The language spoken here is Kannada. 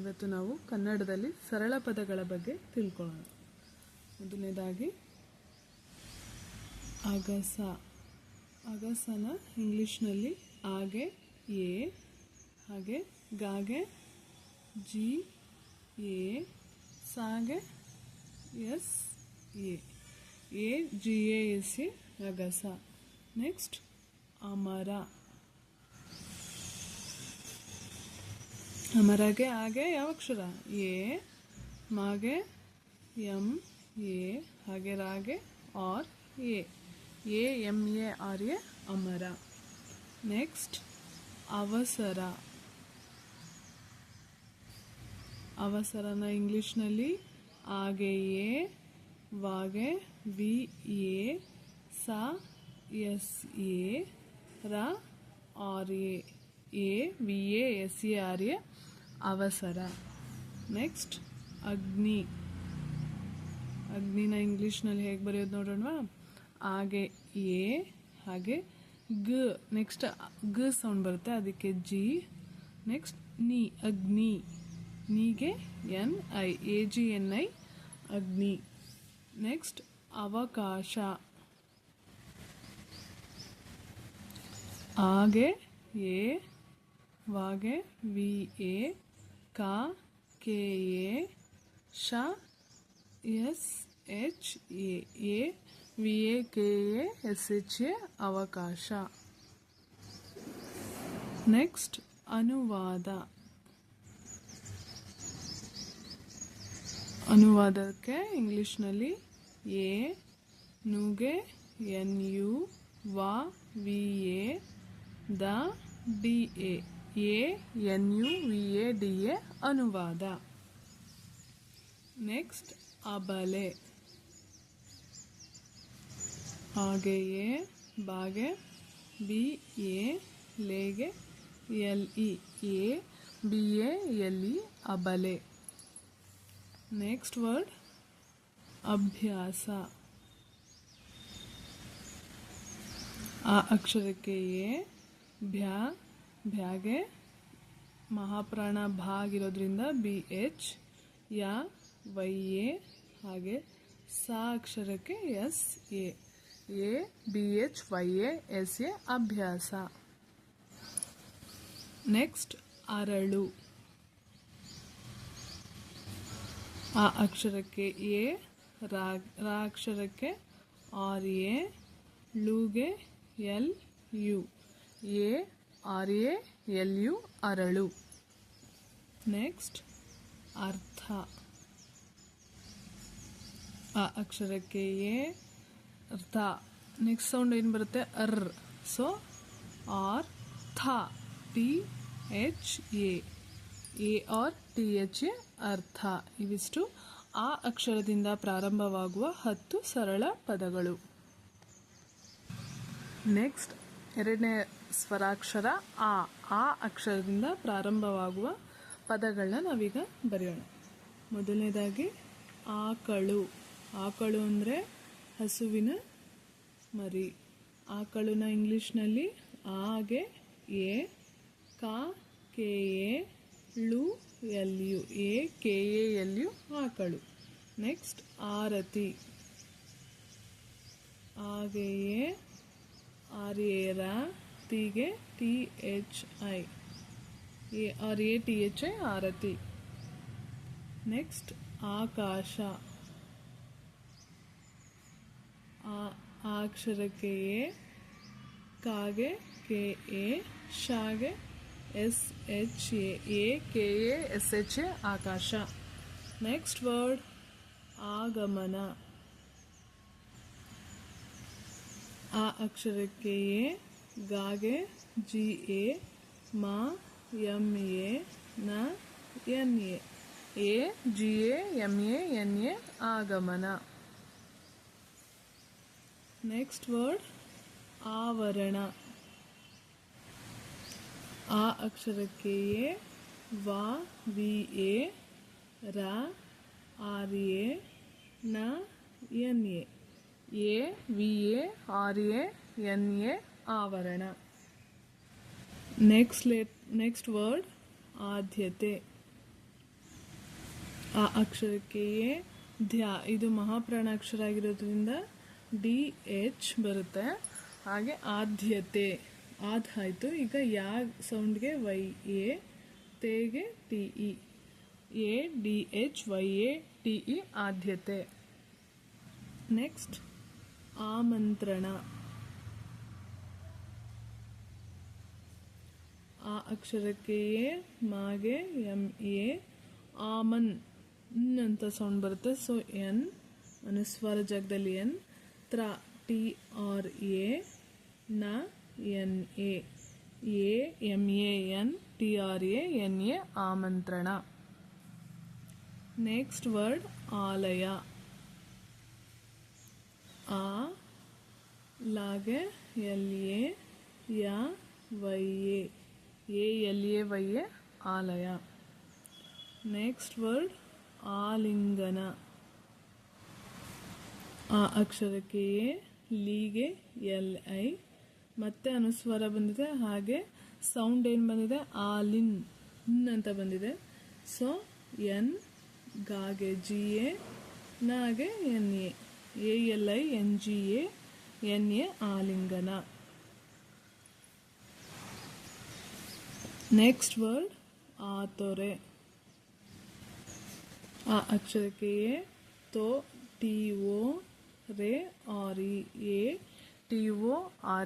ಇವತ್ತು ನಾವು ಕನ್ನಡದಲ್ಲಿ ಸರಳ ಪದಗಳ ಬಗ್ಗೆ ತಿಳ್ಕೊಳ್ಳೋಣ. ಮೊದಲನೇದಾಗಿ, ಅಗಸ. ಅಗಸನ ಇಂಗ್ಲೀಷ್ನಲ್ಲಿ ಆಗೆ, ಎ, ಹಾಗೆ ಗಾಗೆ, G, A, ಸಾಗೆ, S, A. A, G, A, S A ಅಗಸ. Next, ಅಮರ. ಅಮರಗೆ ಹಾಗೆ ಯಾವ ಅಕ್ಷರ? ಎ, ಮಾಗೆ, ಎಂ, ಎ, ಹಾಗೆ ರಾಗೆ, R, A. A, M, A, R, A, Amara. Next, ಅವಸರ. ಅವಸರನ ಇಂಗ್ಲೀಷ್ನಲ್ಲಿ ಆಗೆ ಎ, ವಾಗೆ, ವಿ, ಎ, ಸ, ಎಸ್, ಎ, ರ, R, A. A V A, S A R, A, ಅವಸರ. ನೆಕ್ಸ್ಟ್ ಅಗ್ನಿ. ಅಗ್ನಿನ ಇಂಗ್ಲೀಷ್ನಲ್ಲಿ ಹೇಗೆ ಬರೆಯೋದು ನೋಡೋಣವಾ? ಹಾಗೆ ಎ, ಹಾಗೆ ಗ. ನೆಕ್ಸ್ಟ್ ಗ ಸೌಂಡ್ ಬರುತ್ತೆ, ಅದಕ್ಕೆ ಜಿ. ನೆಕ್ಸ್ಟ್ ನೀ, ಅಗ್ನಿ. ನೀಗೆ N, I, A, G, N, I, ಅಗ್ನಿ. ನೆಕ್ಸ್ಟ್ ಅವಕಾಶ. ಹಾಗೆ ಎ ವಾಗೆ ವಿ ಎ ಕಾ ಕೆ ಎ ಶ S H A A V A K A S H A ಅವಕಾಶ ನೆಕ್ಸ್ಟ್ ಅನುವಾದ ಅನುವಾದಕ್ಕೆ ಇಂಗ್ಲೀಷ್ನಲ್ಲಿ ಎ, ನುಗೆ, ಎನ್, ಯು, ವ, V, A, the, D, A. A N U V A D A ಅನುವಾದ ನೆಕ್ಸ್ಟ್ ಅಬಲೆ ಹಾಗೆಯೇ ಬಾಗೆ B A ಲೇಗೆ L E A B A L E ಅಬಲೆ next word ಅಭ್ಯಾಸ ಆ ಅಕ್ಷರಕ್ಕೆ ಎ ಭ್ಯಾ ಭ್ಯಾಗೆ ಮಹಾಪ್ರಾಣ ಭಾ ಆಗಿರೋದ್ರಿಂದ ಬಿ ಎಚ್, ಯಾ, ವೈ, ಎ, ಹಾಗೆ ಸಾ ಅಕ್ಷರಕ್ಕೆ S, A A, B H, Y, A, S, A ಅಭ್ಯಾಸ. ನೆಕ್ಸ್ಟ್ ಅರಳು. ಆ ಅಕ್ಷರಕ್ಕೆ ಎ, ರಾ ರಾ ಅಕ್ಷರಕ್ಕೆ R, A, ಲೂಗೆ, L, U, A R A L U ಅರಳು. ನೆಕ್ಸ್ಟ್, ಅರ್ಥ. ಆ ಅಕ್ಷರಕ್ಕೆ ಎ ಅರ್ಥ ನೆಕ್ಸ್ಟ್ ಸೌಂಡ್ ಏನು ಬರುತ್ತೆ? ಅರ್ so R, ಥ. T, H, A. A, R, T, H, A, ಅರ್ಥ. ಇವಿಷ್ಟು ಆ ಅಕ್ಷರದಿಂದ ಪ್ರಾರಂಭವಾಗುವ ಹತ್ತು ಸರಳ ಪದಗಳು. ನೆಕ್ಸ್ಟ್ ಎರಡನೇ ಸ್ವರಾಕ್ಷರ ಆ ಆ ಅಕ್ಷರದಿಂದ ಪ್ರಾರಂಭವಾಗುವ ಪದಗಳನ್ನ ನಾವೀಗ ಬರೆಯೋಣ. ಮೊದಲನೇದಾಗಿ, ಆಕಳು. ಆಕಳು ಅಂದರೆ ಹಸುವಿನ ಮರಿ. ಆಕಳುನ ಇಂಗ್ಲೀಷ್ನಲ್ಲಿ ಆಗೆ ಎ, ಕಾ, ಕೆ, ಎ, ಳು L U A, K, A L U ಆಕಳು. ನೆಕ್ಸ್ಟ್ ಆರತಿ. ಹಾಗೆಯೇ ಆರ್ಯೇರ ಟಿಗೆ T H I A R A T H I Aarti next ಆಕಾಶ ಆ ಆ ಅಕ್ಷರಕ್ಕೆ ಎ ಕಾಗೆ K A ಶಾಗೆ S H A A K A S H A Akash next word ಆಗಮನ ಆ ಅಕ್ಷರಕ್ಕೆ ಎ, ಗಾಗೆ, ಜಿ, ಎ, ಮಾ, ಎಂ, ಎ, ನ, N, A. A, G, A, M, A, N, A, ಆಗಮನ. ನೆಕ್ಸ್ಟ್ ವರ್ಡ್ ಆವರಣ. ಆ ಅಕ್ಷರಕ್ಕೆ ಎ, ವಾ, ವಿ, ಎ, ರ, ಆರ್, ಎ, ನ, N, A. A, V, A, R, A, N, A, ಆವರಣ. ನೆಕ್ಸ್ಟ್ ಲೆಟ್ ನೆಕ್ಸ್ಟ್ ವರ್ಡ್ ಆದ್ಯತೆ. ಆ ಅಕ್ಷರಕ್ಕೆ ಎ, ಧ್ಯ, ಇದು ಮಹಾಪ್ರಾಣಾಕ್ಷರ ಆಗಿರೋದ್ರಿಂದ ಡಿ, ಎಚ್ ಬರುತ್ತೆ. ಹಾಗೆ ಆದ್ಯತೆ. ಆದ್ ಆಯಿತು. ಈಗ ಯಾ ಸೌಂಡ್ಗೆ Y, A, ತೇಗೆ, T, E. A, D, H, Y, A, T, E, ಆದ್ಯತೆ. ನೆಕ್ಸ್ಟ್ ಆಮಂತ್ರಣ. ಆ ಅಕ್ಷರಕ್ಕೆ ಎ, ಮಾಗೆ, ಎಂ, ಎ, ಆಮನ್. ಅಂತ ಸೌಂಡ್ ಬರುತ್ತೆ. ಸೊ ಎನ್ ಅನುಸ್ವಾರ ಜಾಗದಲ್ಲಿ ಎನ್. ತ್ರ, ಟಿ, ಆರ್, ಎ, ನ, N, A. A, M, A, N, T, R, A, N, A, ಆಮಂತ್ರಣ. ನೆಕ್ಸ್ಟ್ ವರ್ಡ್ ಆಲಯ ಆ ಲಾಗೆ L A Y L A Y A, ಆಲಯ. ನೆಕ್ಸ್ಟ್ ವರ್ಡ್ ಆಲಿಂಗನ. ಆ ಅಕ್ಷರಕ್ಕೆ ಎ, ಲೀಗೆ ಎಲ್ ಐ. ಮತ್ತೆ ಅನುಸ್ವರ ಬಂದಿದೆ, ಹಾಗೆ ಸೌಂಡ್ ಏನು ಬಂದಿದೆ? ಆಲಿನ್ ಅಂತ ಬಂದಿದೆ. ಸೊ, ಎನ್, ಗಾಗೆ, ಜಿ, ಎ ನಾಗೆ N A, L, I, N, G, A N A ಆಲಿಂಗನ. Next word ಆತೊರೆ. ಆ ಅಕ್ಷರಕ್ಕೆ ಎ, ತೋ, ಟಿ, ಓ, ರೇ, R, E, A, T, O, R